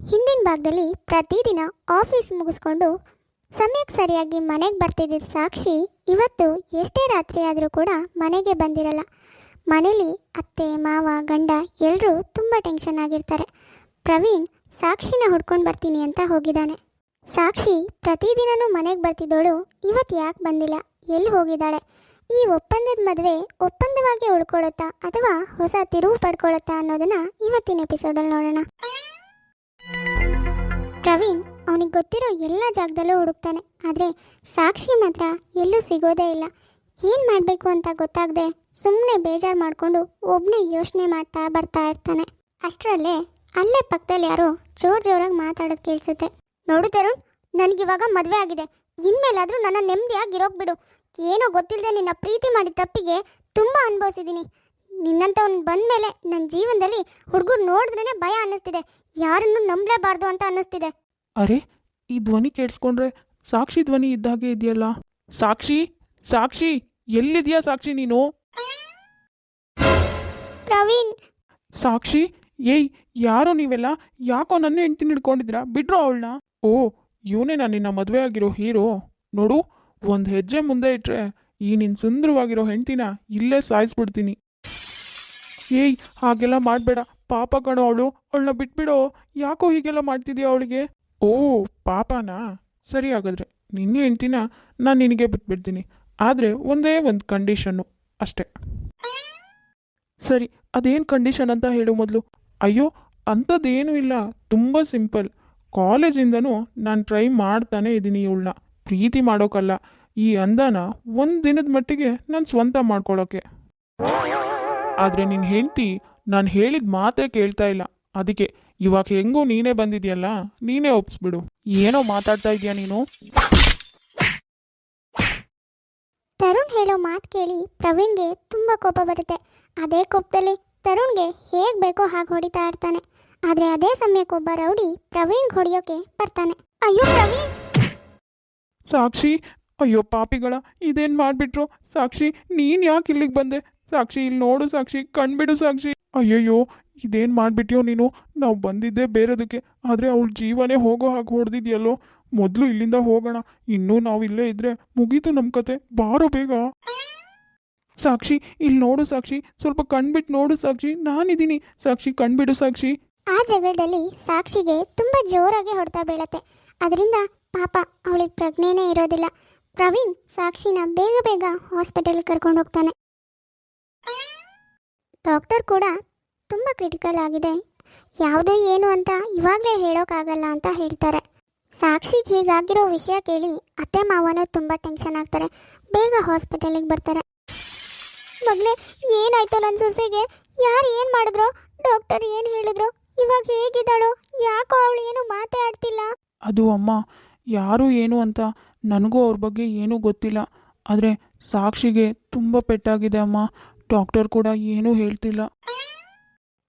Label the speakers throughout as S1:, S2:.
S1: ಹಿಂದಿನ ಭಾಗದಲ್ಲಿ ಪ್ರತಿದಿನ ಆಫೀಸ್ ಮುಗಿಸ್ಕೊಂಡು ಸಮಯಕ್ಕೆ ಸರಿಯಾಗಿ ಮನೆಗೆ ಬರ್ತಿದ್ದ ಸಾಕ್ಷಿ ಇವತ್ತು ಎಷ್ಟೇ ರಾತ್ರಿ ಆದರೂ ಕೂಡ ಮನೆಗೆ ಬಂದಿರಲ್ಲ. ಮನೇಲಿ ಅತ್ತೆ, ಮಾವ, ಗಂಡ ಎಲ್ಲರೂ ತುಂಬ ಟೆನ್ಷನ್ ಆಗಿರ್ತಾರೆ. ಪ್ರವೀಣ್ ಸಾಕ್ಷಿನ ಹುಡ್ಕೊಂಡು ಬರ್ತೀನಿ ಅಂತ ಹೋಗಿದ್ದಾನೆ. ಸಾಕ್ಷಿ ಪ್ರತಿದಿನನೂ ಮನೆಗೆ ಬರ್ತಿದ್ದೋಳು ಇವತ್ತು ಯಾಕೆ ಬಂದಿಲ್ಲ? ಎಲ್ಲಿ ಹೋಗಿದ್ದಾಳೆ? ಈ ಒಪ್ಪಂದದ ಮದುವೆ ಒಪ್ಪಂದವಾಗಿ ಉಳ್ಕೊಳ್ಳುತ್ತಾ ಅಥವಾ ಹೊಸ ತಿರುವು ಪಡ್ಕೊಳ್ಳುತ್ತಾ ಅನ್ನೋದನ್ನ ಇವತ್ತಿನ ಎಪಿಸೋಡಲ್ಲಿ ನೋಡೋಣ. ಪ್ರವೀಣ್ ಅವನಿಗೆ ಗೊತ್ತಿರೋ ಎಲ್ಲ ಜಾಗದಲ್ಲೂ ಹುಡುಕ್ತಾನೆ. ಆದರೆ ಸಾಕ್ಷಿ ಮಾತ್ರ ಎಲ್ಲೂ ಸಿಗೋದೇ ಇಲ್ಲ. ಏನು ಮಾಡಬೇಕು ಅಂತ ಗೊತ್ತಾಗದೆ ಸುಮ್ಮನೆ ಬೇಜಾರು ಮಾಡಿಕೊಂಡು ಒಬ್ಬನೇ ಯೋಚನೆ ಮಾಡ್ತಾ ಬರ್ತಾ ಇರ್ತಾನೆ. ಅಷ್ಟರಲ್ಲೇ ಅಲ್ಲೇ ಪಕ್ಕದಲ್ಲಿ ಯಾರೋ ಜೋರು ಜೋರಾಗಿ ಮಾತಾಡೋದು ಕೇಳಿಸುತ್ತೆ. ನೋಡು ತರುಣ್ ನನಗಿವಾಗ ಮದುವೆ ಆಗಿದೆ. ಇನ್ಮೇಲಾದರೂ ನನ್ನ ನೆಮ್ಮದಿಯಾಗಿ ಬಿಡು. ಏನೋ ಗೊತ್ತಿಲ್ಲದೆ ನಿನ್ನ ಪ್ರೀತಿ ಮಾಡಿದ ತಪ್ಪಿಗೆ ತುಂಬ ಅನುಭವಿಸಿದ್ದೀನಿ ನಿನ್ನಂಥವ್ನು ಬಂದಮೇಲೆ ನನ್ನ ಜೀವನದಲ್ಲಿ ಹುಡುಗರು ನೋಡಿದ್ರೇ ಭಯ ಅನ್ನಿಸ್ತಿದೆ. ಯಾರನ್ನು ನಂಬಲೇಬಾರ್ದು ಅಂತ ಅನ್ನಿಸ್ತಿದೆ.
S2: ಅರೆ ಈ ಧ್ವನಿ ಕೇಳಿಸ್ಕೊಂಡ್ರೆ ಸಾಕ್ಷಿ ಧ್ವನಿ ಇದ್ದಾಗೆ ಇದೆಯಲ್ಲ? ಸಾಕ್ಷಿ ಸಾಕ್ಷಿ ಎಲ್ಲಿದ್ಯಾ ಸಾಕ್ಷಿ ನೀನು?
S1: ಪ್ರವೀಣ್!
S2: ಸಾಕ್ಷಿ? ಏಯ್ ಯಾರೋ ನೀವೆಲ್ಲ? ಯಾಕೋ ನನ್ನ ಹೆಂಡ್ತಿನ ಹಿಡ್ಕೊಂಡಿದ್ರಾ ಬಿಡ್ರೋ ಅವಳನ್ನ? ಓ ಇವನೇ ನಾನು ನಿನ್ನ ಮದುವೆ ಆಗಿರೋ ಹೀರೋ. ನೋಡು ಒಂದು ಹೆಜ್ಜೆ ಮುಂದೆ ಇಟ್ರೆ ಈ ನಿನ್ನ ಸುಂದರವಾಗಿರೋ ಹೆಂಡ್ತಿನ ಇಲ್ಲೇ ಸಾಯಿಸ್ಬಿಡ್ತೀನಿ. ಏಯ್, ಹಾಗೆಲ್ಲ ಮಾಡಬೇಡ. ಪಾಪ ಕಣೋ ಅವಳು. ಅವಳನ್ನ ಬಿಟ್ಬಿಡೋ. ಯಾಕೋ ಹೀಗೆಲ್ಲ ಮಾಡ್ತಿದ್ಯಾ ಅವಳಿಗೆ? ಓ, ಪಾಪನಾ? ಸರಿ ಹಾಗಾದ್ರೆ, ನಿನ್ನೆ ಹೆಂಡ್ತಿನ ನಾನು ನಿನಗೆ ಬಿಟ್ಬಿಡ್ತೀನಿ. ಆದರೆ ಒಂದೇ ಒಂದು ಕಂಡೀಷನ್ನು ಅಷ್ಟೇ. ಸರಿ, ಅದೇನು ಕಂಡೀಷನ್ ಅಂತ ಹೇಳು ಮೊದಲು. ಅಯ್ಯೋ, ಅಂಥದ್ದೇನೂ ಇಲ್ಲ. ತುಂಬ ಸಿಂಪಲ್. ಕಾಲೇಜಿಂದನೂ ನಾನು ಟ್ರೈ ಮಾಡ್ತಾನೆ ಇದ್ದೀನಿ ಇವಳನ್ನ. ಪ್ರೀತಿ ಮಾಡೋಕ್ಕಲ್ಲ ಈ ಅಂದನ ಒಂದು ದಿನದ ಮಟ್ಟಿಗೆ ನಾನು ಸ್ವಂತ ಮಾಡ್ಕೊಳ್ಳೋಕ್ಕೆ ಆದರೆ ನಿನ್ನ ಹೆಂಡತಿ ನಾನು ಹೇಳಿದ ಮಾತೇ ಕೇಳ್ತಾ ಇಲ್ಲ. ಅದಕ್ಕೆ ಇವಾಗ ಹೆಂಗೂ ನೀನೇ ಬಂದಿದ್ಯಲ್ಲ? ನೀನೇ ಒಪ್ಸ್ಬಿಡು. ಏನೋ ಮಾತಾಡ್ತಾ ಇದೆಯಾ ನೀನು?
S1: ತರುಣ್ ಹೇಳೋ ಮಾತು ಕೇಳಿ ಪ್ರವೀಣ್ಗೆ ತುಂಬ ಕೋಪ ಬರುತ್ತೆ. ಅದೇ ಕೋಪದಲ್ಲಿ ತರುಣ್ಗೆ ಹೇಗೆ ಬೇಕೋ ಹಾಗೆ ಹೊಡಿತಾ ಇರ್ತಾನೆ. ಆದರೆ ಅದೇ ಸಮಯಕ್ಕೊಬ್ಬ ರೌಡಿ ಪ್ರವೀಣ್ ಹೊಡಿಯೋಕೆ ಬರ್ತಾನೆ. ಅಯ್ಯೋ ಪ್ರವೀಣ್!
S2: ಸಾಕ್ಷಿ ಅಯ್ಯೋ ಪಾಪಿಗಳ ಇದೇನು ಮಾಡಿಬಿಟ್ರು? ಸಾಕ್ಷಿ ನೀನು ಯಾಕೆ ಇಲ್ಲಿಗೆ ಬಂದೆ? ಸಾಕ್ಷಿ, ಇಲ್ಲಿ ನೋಡು ಸಾಕ್ಷಿ, ಕಣ್ಬಿಡು ಸಾಕ್ಷಿ. ಅಯ್ಯಯ್ಯೋ, ಇದೇನು ಮಾಡಿಬಿಟ್ಯೋ ನೀನು? ನಾವು ಬಂದಿದ್ದೆ ಬೇರೆದಕ್ಕೆ. ಆದರೆ ಅವಳ ಜೀವನೇ ಹೋಗೋ ಹಾಗೆ ಹೊಡೆದಿದ್ಯಲ್ಲೋ? ಮೊದಲು ಇಲ್ಲಿಂದ ಹೋಗೋಣ. ಇನ್ನೂ ನಾವು ಇಲ್ಲೇ ಇದ್ರೆ ಮುಗೀತು ನಮ್ಮ ಕತೆ. ಬಾರೋ ಬೇಗ. ಸಾಕ್ಷಿ, ಇಲ್ಲಿ ನೋಡು ಸಾಕ್ಷಿ. ಸ್ವಲ್ಪ ಕಣ್ಬಿಟ್ಟು ನೋಡು ಸಾಕ್ಷಿ. ನಾನಿದ್ದೀನಿ ಸಾಕ್ಷಿ, ಕಣ್ಬಿಡು ಸಾಕ್ಷಿ.
S1: ಆ ಜಗಳದಲ್ಲಿ ಸಾಕ್ಷಿಗೆ ತುಂಬ ಜೋರಾಗಿ ಹೊಡೆತ ಬೀಳತ್ತೆ. ಅದರಿಂದ ಪಾಪ ಅವಳಿಗೆ ಪ್ರಜ್ಞೆನೇ ಇರೋದಿಲ್ಲ. ಪ್ರವೀಣ್ ಸಾಕ್ಷಿನ ಬೇಗ ಬೇಗ ಹಾಸ್ಪಿಟಲ್ ಕರ್ಕೊಂಡು ಹೋಗ್ತಾನೆ. ಡಾಕ್ಟರ್ ಕೂಡ ತುಂಬ ಕ್ರಿಟಿಕಲ್ ಆಗಿದೆ. ಯಾವುದು ಏನು ಅಂತ ಇವಾಗಲೇ ಹೇಳೋಕ್ಕಾಗಲ್ಲ ಅಂತ ಹೇಳ್ತಾರೆ. ಸಾಕ್ಷಿಗೆ ಹೀಗಾಗಿರೋ ವಿಷಯ ಕೇಳಿ ಅತ್ತೆ ಮಾವನ ತುಂಬ ಟೆನ್ಷನ್ ಆಗ್ತಾರೆ. ಬೇಗ ಹಾಸ್ಪಿಟಲಿಗೆ ಬರ್ತಾರೆ. ಮಗನೇ, ಏನಾಯ್ತು ನನ್ನ ಸೊಸೆಗೆ? ಯಾರು ಏನು ಮಾಡಿದ್ರು? ಡಾಕ್ಟರ್ ಏನು ಹೇಳಿದ್ರು? ಇವಾಗ ಹೇಗಿದ್ದಾಳು? ಯಾಕೋ ಅವಳು ಏನು ಮಾತಾಡ್ತಿಲ್ಲ
S2: ಅದು ಅಮ್ಮ, ಯಾರು ಏನು ಅಂತ ನನಗೂ ಅವ್ರ ಬಗ್ಗೆ ಏನೂ ಗೊತ್ತಿಲ್ಲ. ಆದರೆ ಸಾಕ್ಷಿಗೆ ತುಂಬ ಪೆಟ್ಟಾಗಿದೆ ಅಮ್ಮ. ಡಾಕ್ಟರ್ ಕೂಡ ಏನೂ ಹೇಳ್ತಿಲ್ಲ.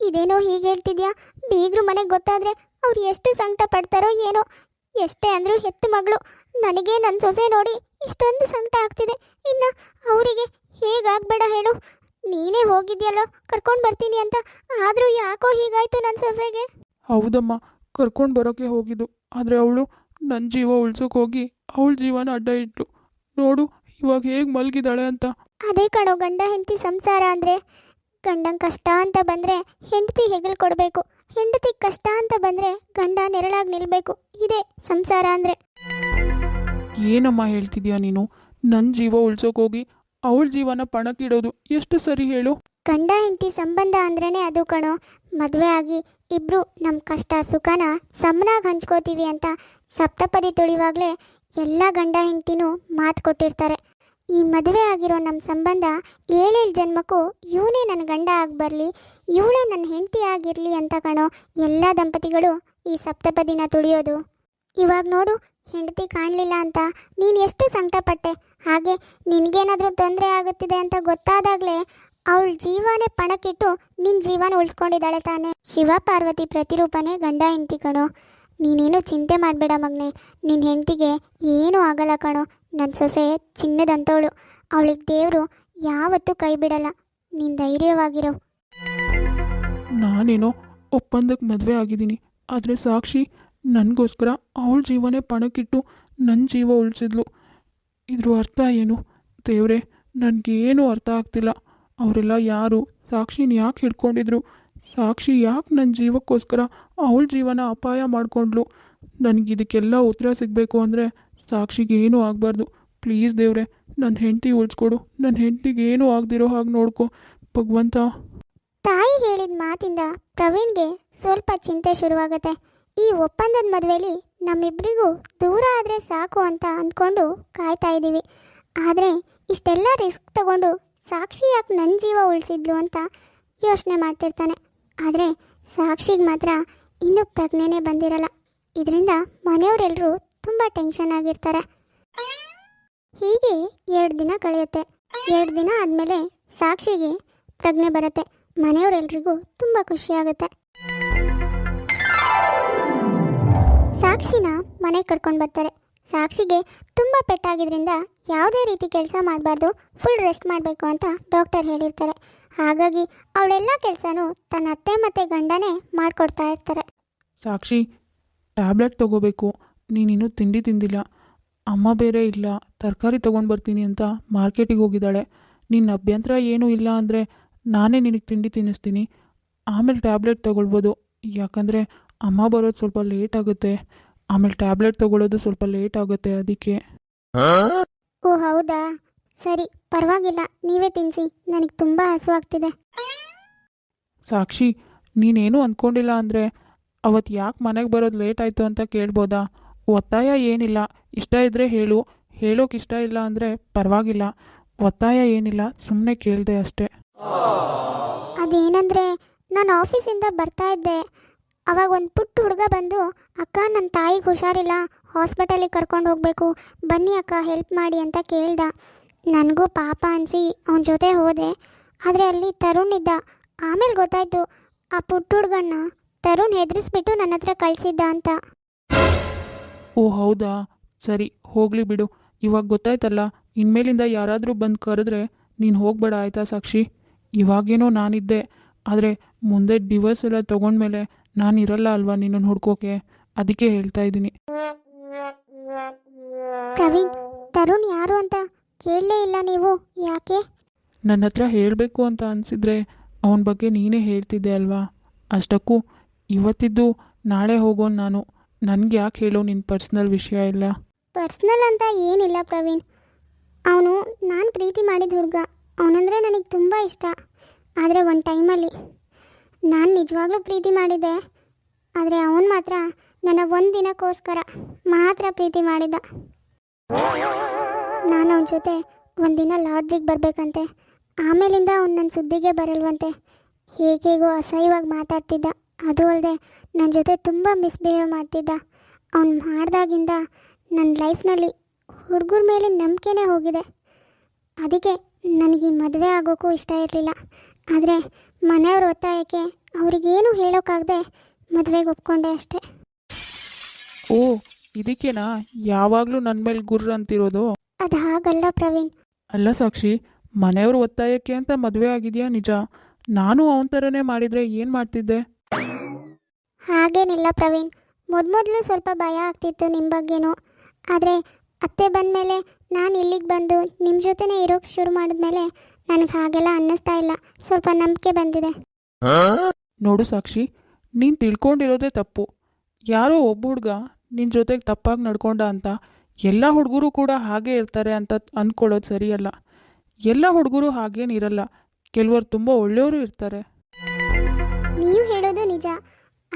S1: ಇದೇನೋ ಹೀಗೆ ಹೇಳ್ತಿದ್ಯಾ? ಬೀಗ್ರು ಮನೆಗೆ ಗೊತ್ತಾದ್ರೆ ಅವ್ರು ಎಷ್ಟು ಸಂಕಟ ಪಡ್ತಾರೋ ಏನೋ. ಎಷ್ಟೇ ಅಂದರೂ ಹೆತ್ತು ಮಗಳು. ನನಗೆ ನನ್ನ ಸೊಸೆ ನೋಡಿ ಇಷ್ಟೊಂದು ಸಂಕಟ ಆಗ್ತಿದೆ. ಇನ್ನು ಅವರಿಗೆ ಹೇಗಾಗಬೇಡ ಹೇಳು. ನೀನೇ ಹೋಗಿದ್ಯಲ್ಲೋ ಕರ್ಕೊಂಡು ಬರ್ತೀನಿ ಅಂತ. ಆದರೂ ಯಾಕೋ ಹೀಗಾಯ್ತು ನನ್ನ ಸೊಸೆಗೆ?
S2: ಹೌದಮ್ಮ ಕರ್ಕೊಂಡು ಬರೋಕ್ಕೆ ಹೋಗಿದ್ದು. ಆದ್ರೆ ಅವಳು ನನ್ನ ಜೀವ ಉಳ್ಸೋಕೆ ಹೋಗಿ ಅವಳ ಜೀವನ ಅಡ್ಡ ಇಟ್ಟು ನೋಡು ಇವಾಗ ಹೇಗೆ ಮಲಗಿದಾಳೆ ಅಂತ?
S1: ಅದೇ ಕಣೋ ಗಂಡ ಹೆಂಡತಿ ಸಂಸಾರ ಅಂದರೆ ಗಂಡಂಗೆ ಕಷ್ಟ ಅಂತ ಬಂದರೆ ಹೆಂಡತಿ ಹೆಗಲು ಕೊಡಬೇಕು. ಹೆಂಡತಿ ಕಷ್ಟ ಅಂತ ಬಂದರೆ ಗಂಡ ನೆರಳಾಗಿ ನಿಲ್ಲಬೇಕು ಇದೇ ಸಂಸಾರ ಅಂದರೆ.
S2: ಏನಮ್ಮ ಹೇಳ್ತಿದ್ಯಾ ನೀನು? ನನ್ನ ಜೀವ ಉಳ್ಸೋಕ್ ಹೋಗಿ ಅವಳ ಜೀವನ ಪಣಕ್ಕಿಡೋದು ಎಷ್ಟು ಸರಿ ಹೇಳು?
S1: ಗಂಡ ಹೆಂಡತಿ ಸಂಬಂಧ ಅಂದ್ರೇನೆ ಅದು ಕಣೋ. ಮದುವೆ ಆಗಿ ಇಬ್ರು ನಮ್ಮ ಕಷ್ಟ ಸುಖನ ಸಮನಾಗಿ ಹಂಚ್ಕೋತೀವಿ ಅಂತ ಸಪ್ತಪದಿ ತುಳಿವಾಗಲೇ ಎಲ್ಲ ಗಂಡ ಹೆಂಡತಿನೂ ಮಾತು ಕೊಟ್ಟಿರ್ತಾರೆ. ಈ ಮದುವೆ ಆಗಿರೋ ನಮ್ಮ ಸಂಬಂಧ ಏಳೇಳು ಜನ್ಮಕ್ಕೂ ಇವನೇ ನನ್ನ ಗಂಡ ಆಗಬರಲಿ, ಇವಳೇ ನನ್ನ ಹೆಂಡತಿ ಆಗಿರಲಿ ಅಂತ ಕಣೋ ಎಲ್ಲ ದಂಪತಿಗಳು ಈ ಸಪ್ತಪದಿನ ತುಳಿಯೋದು. ಇವಾಗ ನೋಡು, ಹೆಂಡತಿ ಕಾಣಲಿಲ್ಲ ಅಂತ ನೀನು ಎಷ್ಟು ಸಂಕಟಪಟ್ಟೆ. ಹಾಗೆ ನಿನಗೇನಾದರೂ ತೊಂದರೆ ಆಗುತ್ತಿದೆ ಅಂತ ಗೊತ್ತಾದಾಗಲೇ ಅವಳ ಜೀವನೇ ಪಣಕ್ಕಿಟ್ಟು ನಿನ್ನ ಜೀವನ ಉಳಿಸ್ಕೊಂಡಿದ್ದಾಳೆ ತಾನೆ. ಶಿವ ಪಾರ್ವತಿ ಪ್ರತಿರೂಪನೇ ಗಂಡ ಹೆಂಡತಿ ಕಣೋ. ನೀನೇನು ಚಿಂತೆ ಮಾಡಬೇಡ ಮಗನೆ. ನಿನ್ನ ಹೆಂಡತಿಗೆ ಏನೂ ಆಗಲ್ಲ ಕಣೋ. ನನ್ನ ಸೊಸೆ ಚಿನ್ನದಂತವಳು. ಅವಳಿಗೆ ದೇವರು ಯಾವತ್ತೂ ಕೈ ಬಿಡಲ್ಲ. ನೀನು ಧೈರ್ಯವಾಗಿರೋ.
S2: ನಾನೇನೋ ಒಪ್ಪಂದಕ್ಕೆ ಮದುವೆ ಆಗಿದ್ದೀನಿ. ಆದರೆ ಸಾಕ್ಷಿ ನನಗೋಸ್ಕರ ಅವಳ ಜೀವನೇ ಪಣಕ್ಕಿಟ್ಟು ನನ್ನ ಜೀವ ಉಳಿಸಿದ್ಲು. ಇದ್ರ ಅರ್ಥ ಏನು? ದೇವ್ರೆ, ನನಗೇನು ಅರ್ಥ ಆಗ್ತಿಲ್ಲ. ಅವರೆಲ್ಲ ಯಾರು? ಸಾಕ್ಷಿನ ಯಾಕೆ ಹಿಡ್ಕೊಂಡಿದ್ರು? ಸಾಕ್ಷಿ ಯಾಕೆ ನನ್ನ ಜೀವಕ್ಕೋಸ್ಕರ ಅವಳ ಜೀವನ ಅಪಾಯ ಮಾಡಿಕೊಂಡ್ಲು? ನನಗೆ ಇದಕ್ಕೆಲ್ಲ ಉತ್ತರ ಸಿಗಬೇಕು ಅಂದರೆ ಸಾಕ್ಷಿಗೆ ಏನೂ ಆಗಬಾರ್ದು. ಪ್ಲೀಸ್ ದೇವ್ರೆ ನನ್ನ ಹೆಂಡತಿ ಉಳಿಸ್ಕೊಡು. ನನ್ನ ಹೆಂಡತಿಗೆ ಏನೂ ಆಗದಿರೋ ಹಾಗೆ ನೋಡ್ಕೊ. ಭಗವಂತ.
S1: ತಾಯಿ ಹೇಳಿದ ಮಾತಿಂದ ಪ್ರವೀಣ್ಗೆ ಸ್ವಲ್ಪ ಚಿಂತೆ ಶುರುವಾಗುತ್ತೆ. ಈ ಒಪ್ಪಂದದ ಮದುವೆಲಿ ನಮ್ಮಿಬ್ಬರಿಗೂ ದೂರ ಆದರೆ ಸಾಕು ಅಂತ ಅಂದ್ಕೊಂಡು ಕಾಯ್ತಾ ಇದ್ದೀವಿ ಆದರೆ ಇಷ್ಟೆಲ್ಲ ರಿಸ್ಕ್ ತಗೊಂಡು ಸಾಕ್ಷಿ ಯಾಕೆ ನನ್ನ ಜೀವ ಉಳಿಸಿದ್ಲು ಅಂತ ಯೋಚನೆ ಮಾಡ್ತಿರ್ತಾನೆ. ಆದರೆ ಸಾಕ್ಷಿಗೆ ಮಾತ್ರ ಇನ್ನೂ ಪ್ರಜ್ಞೆನೇ ಬಂದಿರಲ್ಲ. ಇದರಿಂದ ಮನೆಯವರೆಲ್ಲರೂ ತುಂಬ ಟೆನ್ಷನ್ ಆಗಿರ್ತಾರೆ. ಹೀಗೆ ಎರಡು ದಿನ ಕಳೆಯುತ್ತೆ. ಎರಡು ದಿನ ಆದಮೇಲೆ ಸಾಕ್ಷಿಗೆ ಪ್ರಜ್ಞೆ ಬರುತ್ತೆ. ಮನೆಯವರೆಲ್ರಿಗೂ ತುಂಬ ಖುಷಿಯಾಗುತ್ತೆ ಸಾಕ್ಷಿನ ಮನೆಗೆ ಕರ್ಕೊಂಡು ಬರ್ತಾರೆ. ಸಾಕ್ಷಿಗೆ ತುಂಬ ಪೆಟ್ಟಾಗಿದ್ರಿಂದ ಯಾವುದೇ ರೀತಿ ಕೆಲಸ ಮಾಡಬಾರ್ದು ಫುಲ್ ರೆಸ್ಟ್ ಮಾಡಬೇಕು ಅಂತ ಡಾಕ್ಟರ್ ಹೇಳಿರ್ತಾರೆ. ಹಾಗಾಗಿ ಅವಳೆಲ್ಲ ಕೆಲಸನೂ ತನ್ನ ಅತ್ತೆ ಮತ್ತು ಗಂಡನೇ ಮಾಡಿಕೊಡ್ತಾ ಇರ್ತಾರೆ.
S2: ಸಾಕ್ಷಿ ಟ್ಯಾಬ್ಲೆಟ್ ತಗೋಬೇಕು. ನೀನಿನ್ನೂ ತಿಂಡಿ ತಿಂದಿಲ್ಲ. ಅಮ್ಮ ಬೇರೆ ಇಲ್ಲ. ತರಕಾರಿ ತೊಗೊಂಡು ಬರ್ತೀನಿ ಅಂತ ಮಾರ್ಕೆಟಿಗೆ ಹೋಗಿದ್ದಾಳೆ. ನಿನ್ನ ಅಭ್ಯಂತರ ಏನೂ ಇಲ್ಲ ಅಂದರೆ ನಾನೇ ನಿನಗೆ ತಿಂಡಿ ತಿನ್ನಿಸ್ತೀನಿ. ಆಮೇಲೆ ಟ್ಯಾಬ್ಲೆಟ್ ತೊಗೊಳ್ಬೋದು. ಯಾಕಂದರೆ ಅಮ್ಮ ಬರೋದು ಸ್ವಲ್ಪ ಲೇಟ್ ಆಗುತ್ತೆ. ಆಮೇಲೆ ಟ್ಯಾಬ್ಲೆಟ್ ತಗೊಳ್ಳೋದು ಸ್ವಲ್ಪ ಲೇಟ್ ಆಗುತ್ತೆ ಅದಕ್ಕೆ.
S1: ಓ ಹೌದಾ? ಸರಿ ಪರವಾಗಿಲ್ಲ. ನೀವೇ ತಿನ್ನಿಸಿ ನನಗೆ ತುಂಬ ಹಸುವಾಗ್ತಿದೆ
S2: ಸಾಕ್ಷಿ ನೀನೇನು ಅಂದ್ಕೊಂಡಿಲ್ಲ ಅಂದರೆ ಅವತ್ತು ಯಾಕೆ ಮನೆಗೆ ಬರೋದು ಲೇಟ್ ಆಯಿತು ಅಂತ ಕೇಳ್ಬೋದಾ? ಒತ್ತಾಯ ಏನಿಲ್ಲ. ಇಷ್ಟ ಇದ್ದರೆ ಹೇಳು. ಹೇಳೋಕೆ ಇಷ್ಟ ಇಲ್ಲ ಅಂದರೆ ಪರವಾಗಿಲ್ಲ. ಒತ್ತಾಯ ಏನಿಲ್ಲ ಸುಮ್ಮನೆ ಕೇಳಿದೆ ಅಷ್ಟೇ.
S1: ಅದೇನಂದರೆ ನಾನು ಆಫೀಸಿಂದ ಬರ್ತಾ ಇದ್ದೆ. ಅವಾಗ ಒಂದು ಪುಟ್ಟ ಹುಡುಗ ಬಂದು ಅಕ್ಕ ನನ್ನ ತಾಯಿಗೆ ಹುಷಾರಿಲ್ಲ. ಹಾಸ್ಪಿಟಲಿಗೆ ಕರ್ಕೊಂಡು ಹೋಗಬೇಕು. ಬನ್ನಿ ಅಕ್ಕ ಹೆಲ್ಪ್ ಮಾಡಿ ಅಂತ ಕೇಳ್ದ. ನನಗೂ ಪಾಪ ಅನಿಸಿ ಅವನ ಜೊತೆ ಹೋದೆ. ಆದರೆ ಅಲ್ಲಿ ತರುಣ್ ಇದ್ದ. ಆಮೇಲೆ ಗೊತ್ತಾಯ್ತು ಆ ಪುಟ್ಟ ಹುಡುಗನ್ನ ತರುಣ್ ಹೆದರಿಸ್ಬಿಟ್ಟು ನನ್ನ ಹತ್ರ ಕಳಿಸಿದ್ದ ಅಂತ.
S2: ಓ ಹೌದಾ? ಸರಿ ಹೋಗಲಿ ಬಿಡು. ಇವಾಗ ಗೊತ್ತಾಯ್ತಲ್ಲ ಇನ್ಮೇಲಿಂದ ಯಾರಾದರೂ ಬಂದು ಕರೆದ್ರೆ ನೀನು ಹೋಗಬೇಡ ಆಯಿತಾ ಸಾಕ್ಷಿ? ಇವಾಗೇನೋ ನಾನಿದ್ದೆ. ಆದರೆ ಮುಂದೆ ಡಿವೋರ್ಸ್ ಎಲ್ಲ ತೊಗೊಂಡ್ಮೇಲೆ ನಾನು ಇರಲ್ಲ ಅಲ್ವಾ ನಿನ್ನನ್ನು ಹುಡ್ಕೋಕೆ? ಅದಕ್ಕೆ ಹೇಳ್ತಾ ಇದ್ದೀನಿ.
S1: ಪ್ರವೀಣ್ ತರುಣ್ ಯಾರು ಅಂತ ಕೇಳಲೇ ಇಲ್ಲ ನೀವು ಯಾಕೆ?
S2: ನನ್ನ ಹತ್ರ ಹೇಳಬೇಕು ಅಂತ ಅನಿಸಿದ್ರೆ ಅವನ ಬಗ್ಗೆ ನೀನೇ ಹೇಳ್ತಿದ್ದೆ ಅಲ್ವಾ? ಅಷ್ಟಕ್ಕೂ ಇವತ್ತಿದ್ದು ನಾಳೆ ಹೋಗೋನು ನಾನು. ನನಗೆ ಯಾಕೆ ಹೇಳೋ ನಿನ್ನ ಪರ್ಸ್ನಲ್ ವಿಷಯ ಇಲ್ಲ?
S1: ಪರ್ಸ್ನಲ್ ಅಂತ ಏನಿಲ್ಲ ಪ್ರವೀಣ್. ಅವನು ನಾನು ಪ್ರೀತಿ ಮಾಡಿದ ಹುಡುಗ. ಅವನಂದರೆ ನನಗೆ ತುಂಬ ಇಷ್ಟ. ಆದರೆ ಒಂದು ಟೈಮಲ್ಲಿ ನಾನು ನಿಜವಾಗ್ಲೂ ಪ್ರೀತಿ ಮಾಡಿದ್ದೆ. ಆದರೆ ಅವನು ಮಾತ್ರ ನನ್ನ ಒಂದು ದಿನಕ್ಕೋಸ್ಕರ ಮಾತ್ರ ಪ್ರೀತಿ ಮಾಡಿದ್ದ ನಾನು ಅವನ ಜೊತೆ ಒಂದಿನ ಲಾಡ್ಜಿಗೆ ಬರಬೇಕಂತೆ. ಆಮೇಲಿಂದ ಅವ್ನು ನನ್ನ ಸುದ್ದಿಗೆ ಬರಲ್ವಂತೆ. ಹೇಗೇಗೋ ಅಸಹ್ಯವಾಗಿ ಮಾತಾಡ್ತಿದ್ದ. ಅದು ಅಲ್ಲದೆ ನನ್ನ ಜೊತೆ ತುಂಬ ಮಿಸ್ಬಿಹೇವ್ ಮಾಡ್ತಿದ್ದ. ಅವ್ನು ಮಾಡಿದಾಗಿಂದ ನನ್ನ ಲೈಫ್ನಲ್ಲಿ ಹುಡುಗರ ಮೇಲೆ ನಂಬಿಕೆನೇ ಹೋಗಿದೆ. ಅದಕ್ಕೆ ನನಗೆ ಮದುವೆ ಆಗೋಕ್ಕೂ ಇಷ್ಟ ಇರಲಿಲ್ಲ. ಆದರೆ ಮನೆಯವ್ರ ಒತ್ತಾಯಕ್ಕೆ ಅವ್ರಿಗೇನು ಹೇಳೋಕ್ಕಾಗದೆ ಮದುವೆಗೆ ಒಪ್ಕೊಂಡೆ ಅಷ್ಟೆ.
S2: ಓ, ಇದಕ್ಕೇನಾ? ಯಾವಾಗಲೂ ನನ್ನ ಮೇಲೆ ಗುರ್ರ ಅಂತಿರೋದು?
S1: ಅದು ಹಾಗಲ್ಲ ಪ್ರವೀಣ್.
S2: ಅಲ್ಲ ಸಾಕ್ಷಿ ಮನೆಯವ್ರ ಒತ್ತಾಯಕ್ಕೆ ಅಂತ ಮದುವೆ ಆಗಿದೆಯಾ ನಿಜ? ನಾನು ಅವನ ಥರನೇ ಮಾಡಿದರೆ ಏನು ಮಾಡ್ತಿದ್ದೆ?
S1: ಹಾಗೇನಿಲ್ಲ ಪ್ರವೀಣ್. ಮೊದ್ಮೊದಲು ಸ್ವಲ್ಪ ಭಯ ಆಗ್ತಿತ್ತು ನಿಮ್ಮ ಬಗ್ಗೆನೂ. ಆದರೆ ಅತ್ತೆ ಬಂದಮೇಲೆ ನಾನು ಇಲ್ಲಿಗೆ ಬಂದು ನಿಮ್ಮ ಜೊತೆನೇ ಇರೋಕ್ಕೆ ಶುರು ಮಾಡಿದ್ಮೇಲೆ ನನಗೆ ಹಾಗೆಲ್ಲ ಅನ್ನಿಸ್ತಾ ಇಲ್ಲ. ಸ್ವಲ್ಪ ನಂಬಿಕೆ ಬಂದಿದೆ.
S2: ನೋಡು ಸಾಕ್ಷಿ ನೀನು ತಿಳ್ಕೊಂಡಿರೋದೇ ತಪ್ಪು. ಯಾರೋ ಒಬ್ಬ ಹುಡುಗ ನಿನ್ನ ಜೊತೆಗೆ ತಪ್ಪಾಗಿ ನಡ್ಕೊಂಡ ಅಂತ ಎಲ್ಲ ಹುಡುಗರು ಕೂಡ ಹಾಗೆ ಇರ್ತಾರೆ ಅಂತ ಅಂದ್ಕೊಳ್ಳೋದು ಸರಿಯಲ್ಲ. ಎಲ್ಲ ಹುಡುಗರು ಹಾಗೇನಿರಲ್ಲ ಕೆಲವರು ತುಂಬ ಒಳ್ಳೆಯವರು ಇರ್ತಾರೆ.
S1: ನೀವು ಹೇಳೋದು ನಿಜ.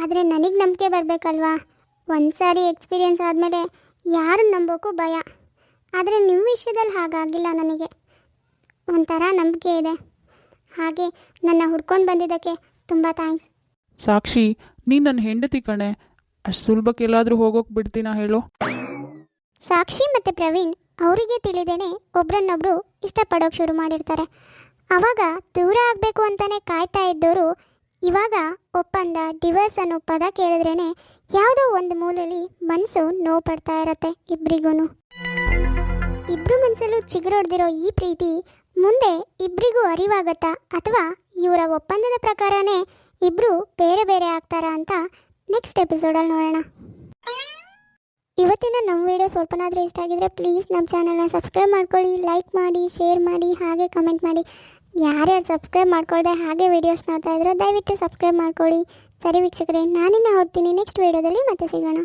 S1: ಆದರೆ ನನಗೆ ನಂಬಿಕೆ ಬರಬೇಕಲ್ವಾ? ಒಂದು ಸಾರಿ ಎಕ್ಸ್ಪೀರಿಯನ್ಸ್ ಆದಮೇಲೆ ಯಾರು ನಂಬೋಕ್ಕೂ ಭಯ. ಆದರೆ ನಿಮ್ಮ ವಿಷಯದಲ್ಲಿ ಹಾಗಾಗಿಲ್ಲ ನನಗೆ. ಒಂಥರ ನಂಬಿಕೆ ಇದೆ. ಹಾಗೆ ನನ್ನ ಹುಡ್ಕೊಂಡು ಬಂದಿದ್ದಕ್ಕೆ ತುಂಬ ಥ್ಯಾಂಕ್ಸ್.
S2: ಸಾಕ್ಷಿ ನೀನು ನನ್ನ ಹೆಂಡತಿ ಕಣೆ. ಅಷ್ಟು ಸುಲಭಕ್ಕೆಲ್ಲಾದರೂ ಹೋಗೋಕೆ ಬಿಡ್ತೀನಾ ಹೇಳು.
S1: ಸಾಕ್ಷಿ ಮತ್ತು ಪ್ರವೀಣ್ ಅವರಿಗೆ ತಿಳಿದೇನೆ ಒಬ್ರನ್ನೊಬ್ರು ಇಷ್ಟಪಡೋಕೆ ಶುರು ಮಾಡಿರ್ತಾರೆ. ಆವಾಗ ದೂರ ಆಗಬೇಕು ಅಂತಲೇ ಕಾಯ್ತಾ ಇದ್ದವರು ಇವಾಗ ಒಪ್ಪಂದ ಡಿವರ್ಸ್ ಅನ್ನೋ ಪದ ಕೇಳಿದ್ರೇನೆ ಯಾವುದೋ ಒಂದು ಮೂಲೆಯಲ್ಲಿ ಮನಸ್ಸು ನೋವು ಪಡ್ತಾ ಇರತ್ತೆ ಇಬ್ಬರಿಗೂ ಇಬ್ರು ಮನಸ್ಸಲ್ಲೂ ಚಿಗುರೊಡ್ದಿರೋ ಈ ಪ್ರೀತಿ ಮುಂದೆ ಇಬ್ಬರಿಗೂ ಅರಿವಾಗತ್ತಾ ಅಥವಾ ಇವರ ಒಪ್ಪಂದದ ಪ್ರಕಾರನೇ ಇಬ್ಬರು ಬೇರೆ ಬೇರೆ ಆಗ್ತಾರಾ ಅಂತ ನೆಕ್ಸ್ಟ್ ಎಪಿಸೋಡಲ್ಲಿ ನೋಡೋಣ. ಇವತ್ತಿನ ನಮ್ಮ ವಿಡಿಯೋ ಸ್ವಲ್ಪನಾದರೂ ಇಷ್ಟ ಆಗಿದ್ರೆ ಪ್ಲೀಸ್ ನಮ್ಮ ಚಾನಲ್ನ ಸಬ್ಸ್ಕ್ರೈಬ್ ಮಾಡ್ಕೊಳ್ಳಿ ಲೈಕ್ ಮಾಡಿ ಶೇರ್ ಮಾಡಿ, ಹಾಗೆ ಕಮೆಂಟ್ ಮಾಡಿ. ಯಾರ್ಯಾರು ಸಬ್ಸ್ಕ್ರೈಬ್ ಮಾಡ್ಕೊಳ್ಳದೆ ಹಾಗೆ ವೀಡಿಯೋಸ್ ನೋಡ್ತಾ ಇದ್ರೋ ದಯವಿಟ್ಟು ಸಬ್ಸ್ಕ್ರೈಬ್ ಮಾಡ್ಕೊಳ್ಳಿ. ಸರಿ ವೀಕ್ಷಕರೇ, ನಾನಿನ್ನ ಹೊಡ್ತೀನಿ ನೆಕ್ಸ್ಟ್ ವೀಡಿಯೋದಲ್ಲಿ ಮತ್ತೆ ಸಿಗೋಣ.